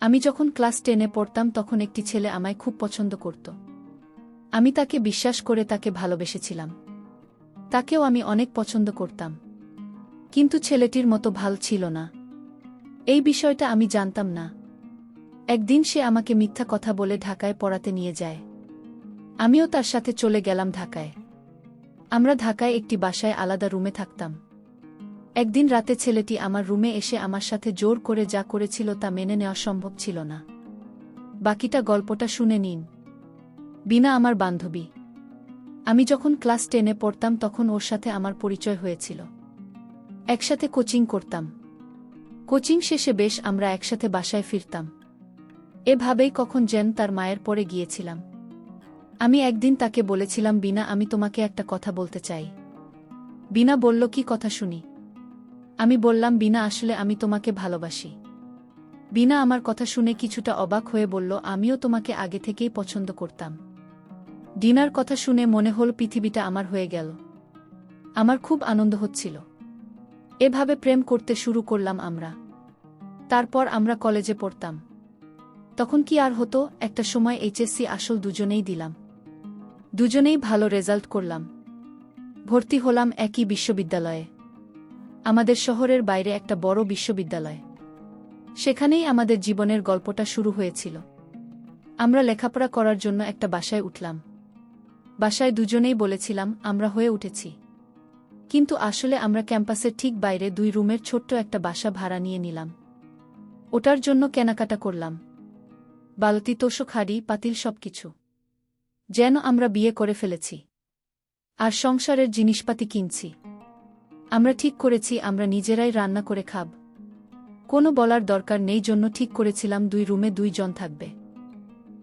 আমি যখন ক্লাস টেনে পড়তাম তখন একটি ছেলে আমায় খুব পছন্দ করত। আমি তাকে বিশ্বাস করে তাকে ভালোবেসেছিলাম। তাকেও আমি অনেক পছন্দ করতাম। কিন্তু ছেলেটির মতো ভালো ছিল না। এই বিষয়টা আমি জানতাম না। একদিন সে আমাকে মিথ্যা কথা বলে ঢাকায় পড়াতে নিয়ে যায়। আমিও তার সাথে চলে গেলাম ঢাকায়। আমরা ঢাকায় একটি বাসায় আলাদা রুমে থাকতাম। একদিন রাতে ছেলেটি আমার রুমে এসে আমার সাথে জোর করে যা করেছিল তা মেনে নেওয়া সম্ভব ছিল না। বাকিটা গল্পটা শুনে নিন। বিনা আমার বান্ধবী। আমি যখন ক্লাস টেনে পড়তাম তখন ওর সাথে আমার পরিচয় হয়েছিল। একসাথে কোচিং করতাম। কোচিং শেষে বেশ আমরা একসাথে বাসায় ফিরতাম। এভাবেই কখন যেন তার মায়ের পরে গিয়েছিলাম। আমি একদিন তাকে বলেছিলাম, বিনা, আমি তোমাকে একটা কথা বলতে চাই। বিনা বলল, কি কথা শুনি? আমি বললাম, বিনা, আসলে আমি তোমাকে ভালোবাসি। বিনা আমার কথা শুনে কিছুটা অবাক হয়ে বলল, আমিও তোমাকে আগে থেকেই পছন্দ করতাম। ডিনার কথা শুনে মনে হল পৃথিবীটা আমার হয়ে গেল। আমার খুব আনন্দ হচ্ছিল। এভাবে প্রেম করতে শুরু করলাম আমরা। তারপর আমরা কলেজে পড়তাম। তখন কি আর হতো, একটা সময় এইচএসসি আসল দুজনেই দিলাম। দুজনেই ভালো রেজাল্ট করলাম। ভর্তি হলাম একই বিশ্ববিদ্যালয়ে। আমাদের শহরের বাইরে একটা বড় বিশ্ববিদ্যালয়। সেখানেই আমাদের জীবনের গল্পটা শুরু হয়েছিল। আমরা লেখাপড়া করার জন্য একটা বাসায় উঠলাম। বাসায় দুজনেই বলেছিলাম, আমরা হয়ে উঠেছি। কিন্তু আসলে আমরা ক্যাম্পাসের ঠিক বাইরে দুই রুমের ছোট্ট একটা বাসা ভাড়া নিয়ে নিলাম। ওটার জন্য কেনাকাটা করলাম। বালতি, তোষক হাড়ি, পাতিল সবকিছু। যেন আমরা বিয়ে করে ফেলেছি। আর সংসারের জিনিসপাতি কিনছি। আমরা ঠিক করেছি, আমরা নিজেরাই রান্না করে খাব। কোনো বলার দরকার নেই, জন্য ঠিক করেছিলাম, দুই রুমে দুইজন থাকবে।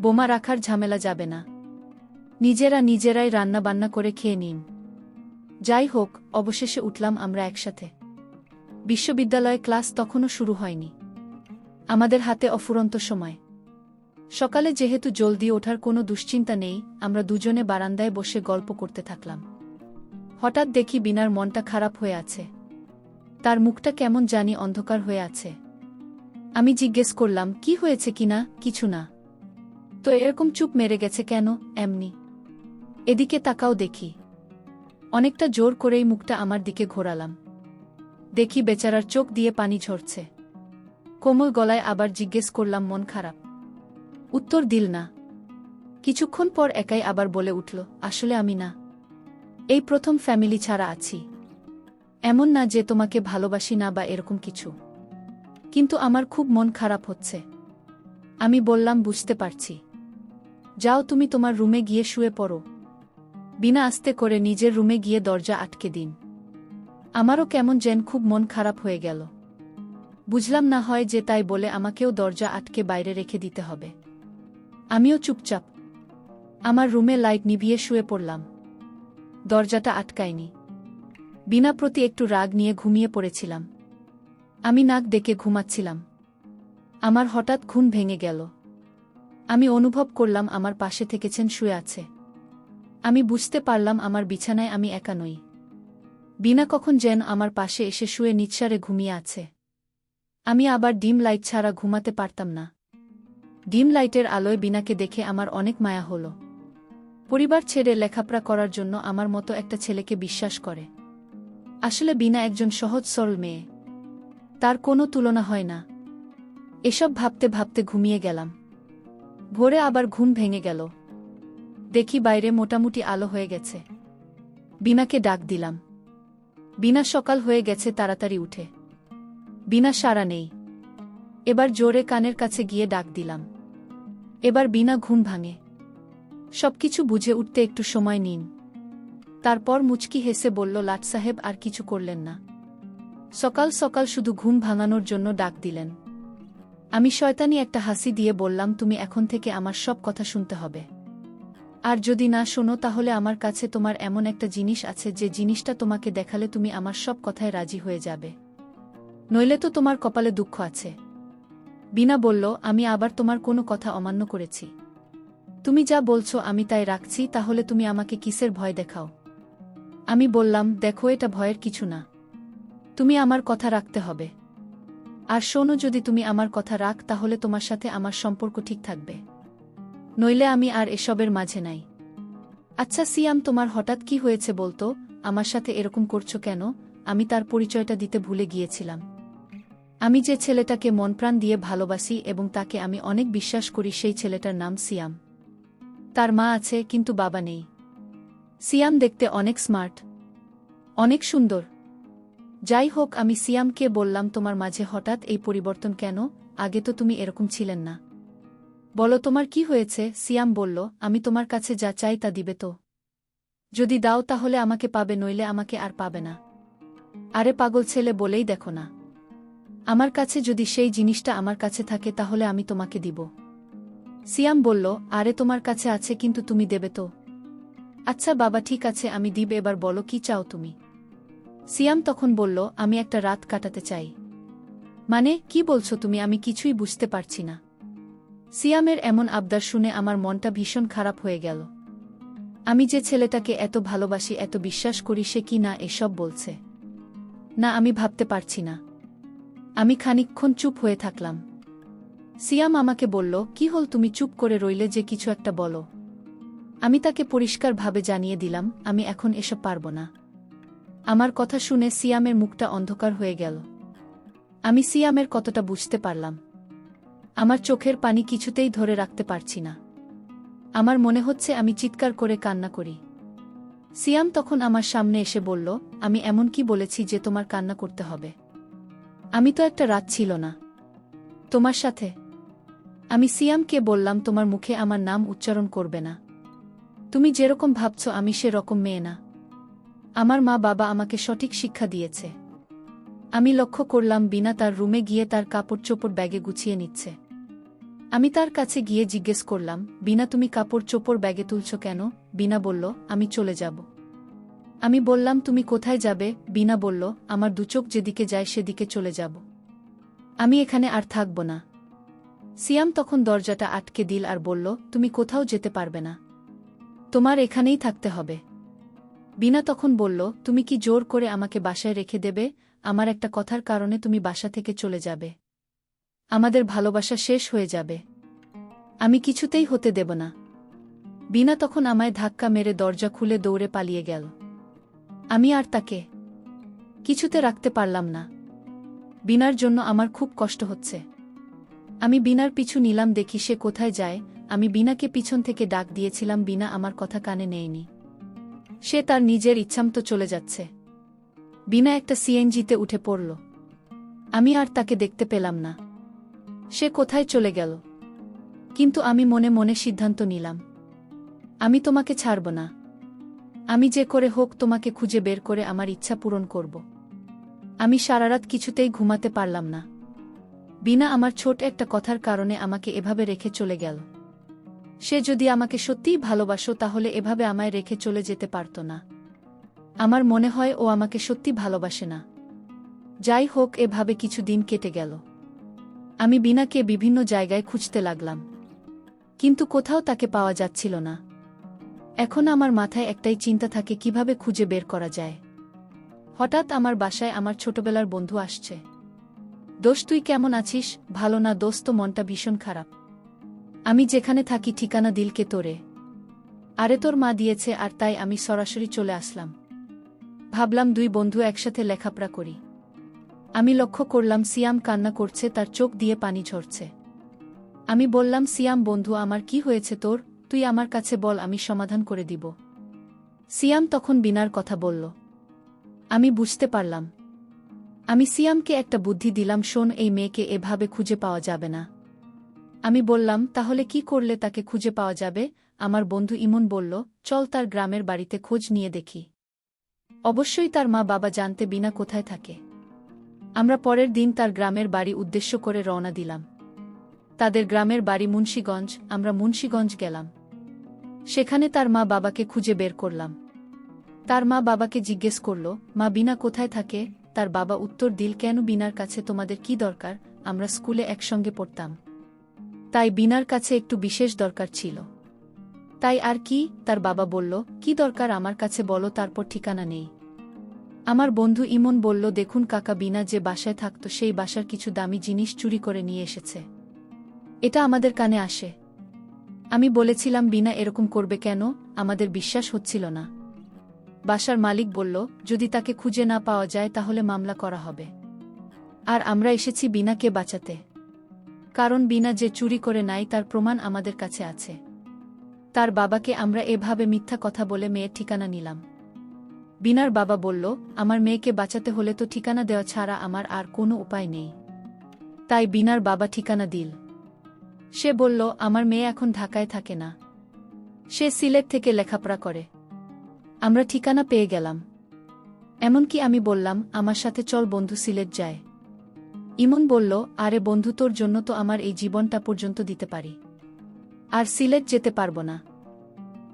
বোমা রাখার ঝামেলা যাবে না। নিজেরা নিজেরাই রান্না বান্না করে খেয়ে নিন। যাই হোক, অবশেষে উঠলাম আমরা একসাথে। বিশ্ববিদ্যালয়ে ক্লাস তখনও শুরু হয়নি। আমাদের হাতে অফুরন্ত সময়। সকালে যেহেতু জলদি ওঠার কোনো দুশ্চিন্তা নেই, আমরা দুজনে বারান্দায় বসে গল্প করতে থাকলাম। হঠাৎ দেখি বিনার মনটা খারাপ হয়ে আছে। তার মুখটা কেমন জানি অন্ধকার হয়ে আছে। আমি জিজ্ঞেস করলাম, কি হয়েছে কিনা? কিছু না। তো এরকম চুপ মেরে গেছে কেন? এমনি। এদিকে তাকাও দেখি। অনেকটা জোর করেই মুখটা আমার দিকে ঘোরালাম। দেখি বেচারার চোখ দিয়ে পানি ঝরছে। কোমল গলায় আবার জিজ্ঞেস করলাম, মন খারাপ? উত্তর দিল না। কিছুক্ষণ পর একাই আবার বলে উঠল, আসলে আমি না। এই প্রথম ফ্যামিলি ছাড়া আছি। এমন না যে তোমাকে ভালোবাসি না বা এরকম কিছু। কিন্তু আমার খুব মন খারাপ হচ্ছে। আমি বললাম, বুঝতে পারছি। যাও তুমি তোমার রুমে গিয়ে শুয়ে পড়ো। বিনা আস্তে করে নিজের রুমে গিয়ে দরজা আটকে দিন। আমারও কেমন যেন খুব মন খারাপ হয়ে গেল। বুঝলাম না হয় যে তাই বলে আমাকেও দরজা আটকে বাইরে রেখে দিতে হবে। আমিও চুপচাপ। আমার রুমে লাইট নিভিয়ে শুয়ে পড়লাম। দরজাটা আটকায়নি। বিনা প্রতি একটু রাগ নিয়ে ঘুমিয়ে পড়েছিলাম। আমি নাক ডেকে ঘুমাচ্ছিলাম। আমার হঠাৎ ঘুম ভেঙে গেল। আমি অনুভব করলাম আমার পাশে থেকেছেন শুয়ে আছে। আমি বুঝতে পারলাম আমার বিছানায় আমি একা নই। বিনা কখন যেন আমার পাশে এসে শুয়ে নিঃসারে ঘুমিয়ে আছে। আমি আবার ডিম লাইট ছাড়া ঘুমাতে পারতাম না। ডিম লাইটের আলোয় বিনাকে দেখে আমার অনেক মায়া হল। পরিবার ছেড়ে লেখাপড়া করার জন্য আমার মতো একটা ছেলেকে বিশ্বাস করে। আসলে বিনা একজন সহজ, সরল মেয়ে। তার কোনো তুলনা হয় না। এসব ভাবতে ভাবতে ঘুমিয়ে গেলাম। ভোরে আবার ঘুম ভেঙে গেল। দেখি বাইরে মোটামুটি আলো হয়ে গেছে। বিনাকে ডাক দিলাম। বিনা সকাল হয়ে গেছে তাড়াতাড়ি উঠে। বিনা সারা নেই। এবার জোরে কানের কাছে গিয়ে ডাক দিলাম। এবার বিনা ঘুম ভাঙে। সবকিছু বুঝে উঠতে একটু সময় নিন। তারপর মুচকি হেসে বলল, লাট সাহেব, আর কিছু করলেন না। সকাল সকাল শুধু ঘুম ভাঙানোর জন্য ডাক দিলেন। আমি শয়তানি একটা হাসি দিয়ে বললাম, তুমি এখন থেকে আমার সব কথা শুনতে হবে। আর যদি না শোনো, তাহলে আমার কাছে তোমার এমন একটা জিনিস আছে, যে জিনিসটা তোমাকে দেখালে তুমি আমার সব কথায় রাজি হয়ে যাবে। নইলে তো তোমার কপালে দুঃখ আছে। বিনা বলল, আমি আবার তোমার কোনো কথা অমান্য করেছি। তুমি যা বলছো আমি তাই রাখছি, তাহলে তুমি আমাকে কিসের ভয় দেখাও? আমি বললাম, দেখো এটা ভয়ের কিছু না। তুমি আমার কথা রাখতে হবে। আর শোনো, যদি তুমি আমার কথা রাখ, তাহলে তোমার সাথে আমার সম্পর্ক ঠিক থাকবে। নইলে আমি আর এসবের মাঝে নাই। আচ্ছা সিয়াম, তোমার হঠাৎ কি হয়েছে বলতো? আমার সাথে এরকম করছ কেন? আমি তার পরিচয়টা দিতে ভুলে গিয়েছিলাম। আমি যে ছেলেটাকে মনপ্রাণ দিয়ে ভালোবাসি এবং তাকে আমি অনেক বিশ্বাস করি, সেই ছেলেটার নাম সিয়াম। তার মা আছে, কিন্তু বাবা নেই। সিয়াম দেখতে অনেক স্মার্ট। অনেক সুন্দর। যাই হোক, আমি সিয়ামকে বললাম, তোমার মাঝে হঠাৎ এই পরিবর্তন কেন? আগে তো তুমি এরকম ছিলেন না। বলো, তোমার কি হয়েছে? সিয়াম বলল, আমি তোমার কাছে যা চাই তা দিবে তো। যদি দাও তাহলে আমাকে পাবে, নইলে আমাকে আর পাবে না। আরে পাগল ছেলে, বলেই দেখো না। আমার কাছে যদি সেই জিনিসটা আমার কাছে থাকে, তাহলে আমি তোমাকে দিব। সিয়াম বলল, আরে, তোমার কাছে আছে কিন্তু তুমি দেবে তো? আচ্ছা বাবা, ঠিক আছে, আমি দিব, এবার বলো, কি চাও তুমি? সিয়াম তখন বলল, আমি একটা রাত কাটাতে চাই। মানে কি বলছো তুমি? আমি কিছুই বুঝতে পারছি না। সিয়ামের এমন আবদার শুনে আমার মনটা ভীষণ খারাপ হয়ে গেল। আমি যে ছেলেটাকে এত ভালোবাসি, এত বিশ্বাস করি, সে কি না এসব বলছে? না, আমি ভাবতে পারছি না। আমি খানিকক্ষণ চুপ হয়ে থাকলাম। সিয়াম আমাকে বলল, কি হল তুমি চুপ করে রইলে যে কিছু একটা বলো? আমি তাকে পরিষ্কারভাবে জানিয়ে দিলাম, আমি এখন এসব পারব না। আমার কথা শুনে সিয়ামের মুখটা অন্ধকার হয়ে গেল। আমি সিয়ামের কতটা বুঝতে পারলাম। আমার চোখের পানি কিছুতেই ধরে রাখতে পারছি না। আমার মনে হচ্ছে আমি চিৎকার করে কান্না করি। সিয়াম তখন আমার সামনে এসে বলল, আমি এমন কি বলেছি যে তোমার কান্না করতে হবে? আমি তো একটা রাত ছিল না। তোমার সাথে আমি সিয়ামকে বললাম, তোমার মুখে আমার নাম উচ্চারণ করবে না। তুমি যেরকম ভাবছ, আমি সেরকম মেয়ে না। আমার মা বাবা আমাকে সঠিক শিক্ষা দিয়েছে। আমি লক্ষ্য করলাম, বিনা তার রুমে গিয়ে তার কাপড় চোপড় ব্যাগে গুছিয়ে নিচ্ছে। আমি তার কাছে গিয়ে জিজ্ঞেস করলাম, বিনা, তুমি কাপড় চোপড় ব্যাগে তুলছ কেন? বিনা বলল, আমি চলে যাব। আমি বললাম, তুমি কোথায় যাবে? বিনা বলল, আমার দুচোখ যেদিকে যায় সেদিকে চলে যাব। আমি এখানে আর থাকব না। সিয়াম তখন দরজাটা আটকে দিল আর বলল, তুমি কোথাও যেতে পারবে না। তোমার এখানেই থাকতে হবে। বিনা তখন বলল, তুমি কি জোর করে আমাকে বাসায় রেখে দেবে? আমার একটা কথার কারণে তুমি বাসা থেকে চলে যাবে। আমাদের ভালোবাসা শেষ হয়ে যাবে। আমি কিছুতেই হতে দেব না। বিনা তখন আমায় ধাক্কা মেরে দরজা খুলে দৌড়ে পালিয়ে গেল। আমি আর তাকে কিছুতে রাখতে পারলাম না। বিনার জন্য আমার খুব কষ্ট হচ্ছে। আমি বিনার পিছু নিলাম, দেখি সে কোথায় যায়। আমি বিনাকে পিছন থেকে ডাক দিয়েছিলাম, বিনা আমার কথা কানে নেয়নি। সে তার নিজের ইচ্ছামতো চলে যাচ্ছে। বিনা একটা সিএনজিতে উঠে পড়ল। আমি আর তাকে দেখতে পেলাম না। সে কোথায় চলে গেল? কিন্তু আমি মনে মনে সিদ্ধান্ত নিলাম। আমি তোমাকে ছাড়ব না। আমি যে করে হোক তোমাকে খুঁজে বের করে আমার ইচ্ছা পূরণ করব। আমি সারারাত কিছুতেই ঘুমাতে পারলাম না। বিনা আমার ছোট একটা কথার কারণে আমাকে এভাবে রেখে চলে গেল। সে যদি আমাকে সত্যিই ভালোবাসো, তাহলে এভাবে আমায় রেখে চলে যেতে পারত না। আমার মনে হয় ও আমাকে সত্যি ভালোবাসে না। যাই হোক, এভাবে কিছু দিন কেটে গেল। আমি বিনাকে বিভিন্ন জায়গায় খুঁজতে লাগলাম। কিন্তু কোথাও তাকে পাওয়া যাচ্ছিল না। এখন আমার মাথায় একটাই চিন্তা থাকে, কীভাবে খুঁজে বের করা যায়। হঠাৎ আমার বাসায় আমার ছোটবেলার বন্ধু আসছে। দোষ তুই কেমন আছিস? ভালো না দোস্ত, মনটা ভীষণ খারাপ। আমি যেখানে থাকি ঠিকানা দিলকে তোরে। আরে তোর মা দিয়েছে আর তাই আমি সরাসরি চলে আসলাম। ভাবলাম দুই বন্ধু একসাথে লেখাপড়া করি। আমি লক্ষ্য করলাম সিয়াম কান্না করছে, তার চোখ দিয়ে পানি ঝরছে। আমি বললাম, সিয়াম, বন্ধু, আমার কি হয়েছে তোর? তুই আমার কাছে বল, আমি সমাধান করে দিব। সিয়াম তখন বিনার কথা বলল। আমি বুঝতে পারলাম। আমি সিয়ামকে একটা বুদ্ধি দিলাম, শোন, এই মেয়েকে এভাবে খুঁজে পাওয়া যাবে না। আমি বললাম, তাহলে কি করলে তাকে খুঁজে পাওয়া যাবে? আমার বন্ধু ইমন বলল, চল তার গ্রামের বাড়িতে খোঁজ নিয়ে দেখি। অবশ্যই তার মা বাবা জানতে বিনা কোথায় থাকে। আমরা পরের দিন তার গ্রামের বাড়ি উদ্দেশ্য করে রওনা দিলাম। তাদের গ্রামের বাড়ি মুন্সীগঞ্জ, আমরা মুন্সীগঞ্জ গেলাম। সেখানে তার মা বাবাকে খুঁজে বের করলাম। তার মা বাবাকে জিজ্ঞেস করল, মা বিনা কোথায় থাকে? তার বাবা উত্তর দিল, কেন বিনার কাছে তোমাদের কি দরকার? আমরা স্কুলে একসঙ্গে পড়তাম। তাই বিনার কাছে একটু বিশেষ দরকার ছিল। তাই আর কি? তার বাবা বলল, কি দরকার আমার কাছে বলো, তারপর ঠিকানা নেই। আমার বন্ধু ইমন বলল, দেখুন কাকা বিনা যে বাসায় থাকত, সেই বাসার কিছু দামি জিনিস চুরি করে নিয়ে এসেছে। এটা আমাদের কানে আসে। আমি বলেছিলাম, বিনা এরকম করবে কেন? আমাদের বিশ্বাস হচ্ছিল না। বাসার মালিক বলল, যদি তাকে খুঁজে না পাওয়া যায় তাহলে মামলা করা হবে। আর আমরা এসেছি বিনাকে বাঁচাতে। কারণ বিনা যে চুরি করে নাই, তার প্রমাণ আমাদের কাছে আছে। তার বাবাকে আমরা এভাবে মিথ্যা কথা বলে মেয়ের ঠিকানা নিলাম। বিনার বাবা বলল, আমার মেয়েকে বাঁচাতে হলে তো ঠিকানা দেওয়া ছাড়া আমার আর কোনো উপায় নেই। তাই বিনার বাবা ঠিকানা দিল। সে বলল, আমার মেয়ে এখন ঢাকায় থাকে না। সে সিলেট থেকে লেখাপড়া করে। আমরা ঠিকানা পেয়ে গেলাম। এমনকি আমি বললাম, আমার সাথে চল বন্ধু সিলেট যায়। ইমন বলল, আরে বন্ধু, তোর জন্য তো আমার এই জীবনটা পর্যন্ত দিতে পারি। আর সিলেট যেতে পারব না।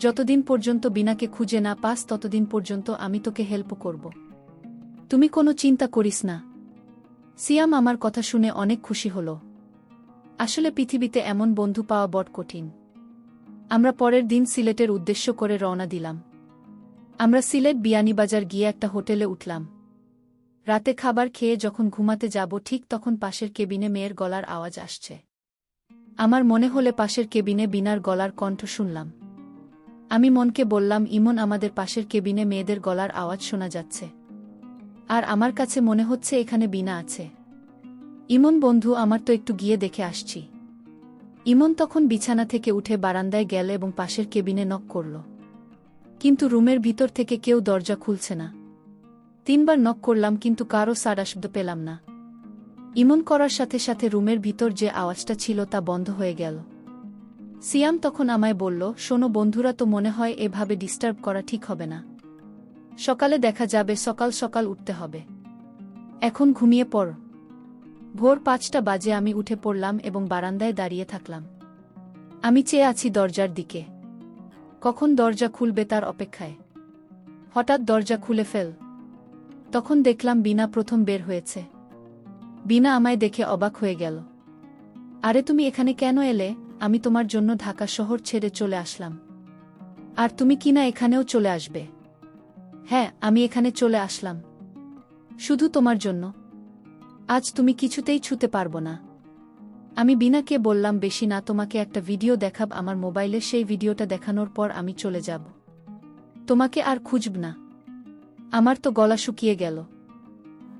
যতদিন পর্যন্ত বিনাকে খুঁজে না পাস, ততদিন পর্যন্ত আমি তোকে হেল্প করব। তুমি কোনো চিন্তা করিস না। সিয়াম আমার কথা শুনে অনেক খুশি হল। আসলে পৃথিবীতে এমন বন্ধু পাওয়া বড় কঠিন। আমরা পরের দিন সিলেটের উদ্দেশ্য করে রওনা দিলাম। আমরা সিলেট বিয়ানীবাজার গিয়ে একটা হোটেলে উঠলাম। রাতে খাবার খেয়ে যখন ঘুমাতে যাব, ঠিক তখন পাশের কেবিনে মেয়ের গলার আওয়াজ আসছে। আমার মনে হলে পাশের কেবিনে বিনার গলার কণ্ঠ শুনলাম। আমি মনকে বললাম, ইমন, আমাদের পাশের কেবিনে মেয়েদের গলার আওয়াজ শোনা যাচ্ছে। আর আমার কাছে মনে হচ্ছে এখানে বিনা আছে। ইমন, বন্ধু, আমার তো একটু গিয়ে দেখে আসছি। ইমন তখন বিছানা থেকে উঠে বারান্দায় গেল এবং পাশের কেবিনে নক করল। কিন্তু রুমের ভিতর থেকে কেউ দরজা খুলছে না। তিনবার নক করলাম কিন্তু কারও সাড়া শব্দ পেলাম না। ইমন করার সাথে সাথে রুমের ভিতর যে আওয়াজটা ছিল তা বন্ধ হয়ে গেল। সিয়াম তখন আমায় বলল, শোনো বন্ধুরা, তো মনে হয় এভাবে ডিস্টার্ব করা ঠিক হবে না। সকালে দেখা যাবে, সকাল সকাল উঠতে হবে। এখন ঘুমিয়ে পড়। ভোর পাঁচটা বাজে আমি উঠে পড়লাম এবং বারান্দায় দাঁড়িয়ে থাকলাম। আমি চেয়ে আছি দরজার দিকে। কখন দরজা খুলবে তার অপেক্ষায়? হঠাৎ দরজা খুলে ফেল। তখন দেখলাম বিনা প্রথম বের হয়েছে। বিনা আমায় দেখে অবাক হয়ে গেল। আরে তুমি এখানে কেন এলে? আমি তোমার জন্য ঢাকা শহর ছেড়ে চলে আসলাম। আর তুমি কিনা এখানেও চলে আসবে? হ্যাঁ আমি এখানে চলে আসলাম। শুধু তোমার জন্য। আজ তুমি কিছুতেই ছুতে পারব না। আমি বিনাকে বললাম, বেশি না, তোমাকে একটা ভিডিও দেখাব, আমার মোবাইলে সেই ভিডিওটা দেখানোর পর আমি চলে যাব। তোমাকে আর খুঁজব না। আমার তো গলা শুকিয়ে গেল।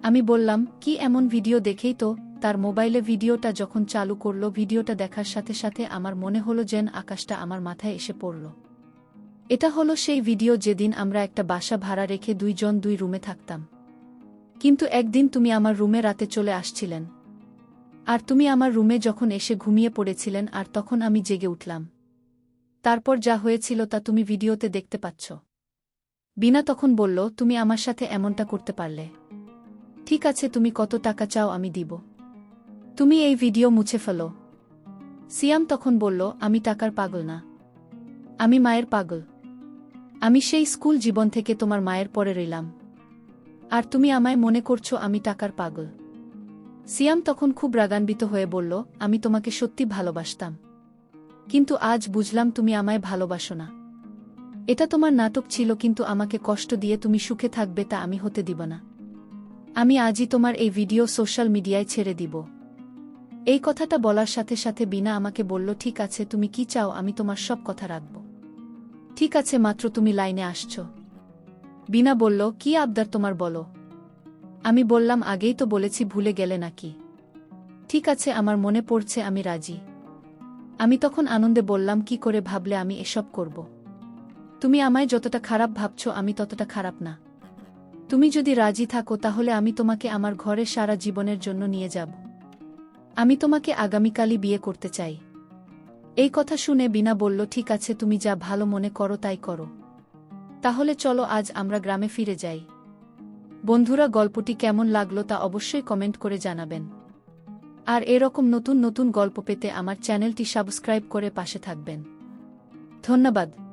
আমি বললাম, কি এমন ভিডিও দেখেই তো, তার মোবাইলে ভিডিওটা যখন চালু করল, ভিডিওটা দেখার সাথে সাথে আমার মনে হলো যেন আকাশটা আমার মাথায় এসে পড়ল। এটা হলো সেই ভিডিও যেদিন আমরা একটা বাসা ভাড়া রেখে দুইজন দুই রুমে থাকতাম। কিন্তু একদিন তুমি আমার রুমে রাতে চলে আসছিলেন। আর তুমি আমার রুমে যখন এসে ঘুমিয়ে পড়েছিলেন আর তখন আমি জেগে উঠলাম। তারপর যা হয়েছিল তা তুমি ভিডিওতে দেখতে পাচ্ছ। বিনা তখন বলল, তুমি আমার সাথে এমনটা করতে পারলে। ঠিক আছে, তুমি কত টাকা চাও আমি দিব। তুমি এই ভিডিও মুছে ফেলো। সিয়াম তখন বলল, আমি টাকার পাগল না। আমি মায়ের পাগল। আমি সেই স্কুল জীবন থেকে তোমার মায়ের পরে রইলাম। আর তুমি আমায় মনে করছ আমি টাকার পাগল। সিয়াম তখন খুব রাগান্বিত হয়ে বলল, আমি তোমাকে সত্যি ভালোবাসতাম। কিন্তু আজ বুঝলাম তুমি আমায় ভালোবাসো না। এটা তোমার নাটক ছিল, কিন্তু আমাকে কষ্ট দিয়ে তুমি সুখে থাকবে তা আমি হতে দিব না। আমি আজই তোমার এই ভিডিও সোশ্যাল মিডিয়ায় ছেড়ে দিব। এই কথাটা বলার সাথে সাথে বিনা আমাকে বলল, ঠিক আছে, তুমি কি চাও, আমি তোমার সব কথা রাখব। ঠিক আছে, মাত্র তুমি লাইনে আসছ। বিনা বলল, কি আবদার তোমার বলো? আমি বললাম, আগেই তো বলেছি ভুলে গেলে নাকি? ঠিক আছে, আমার মনে পড়ছে, আমি রাজি। আমি তখন আনন্দে বললাম, কি করে ভাবলে আমি এসব করব? তুমি আমায় যতটা খারাপ ভাবছ, আমি ততটা খারাপ না। তুমি যদি রাজি থাকো, তাহলে আমি তোমাকে আমার ঘরে সারা জীবনের জন্য নিয়ে যাব। আমি তোমাকে আগামীকালই বিয়ে করতে চাই। এই কথা শুনে বিনা বলল, ঠিক আছে, তুমি যা ভালো মনে করো, তাই করো। তাহলে চলো, আজ আমরা গ্রামে ফিরে যাই। বন্ধুরা, গল্পটি কেমন লাগল তা অবশ্যই কমেন্ট করে জানাবেন। আর এরকম নতুন নতুন গল্প পেতে আমার চ্যানেলটি সাবস্ক্রাইব করে পাশে থাকবেন। ধন্যবাদ।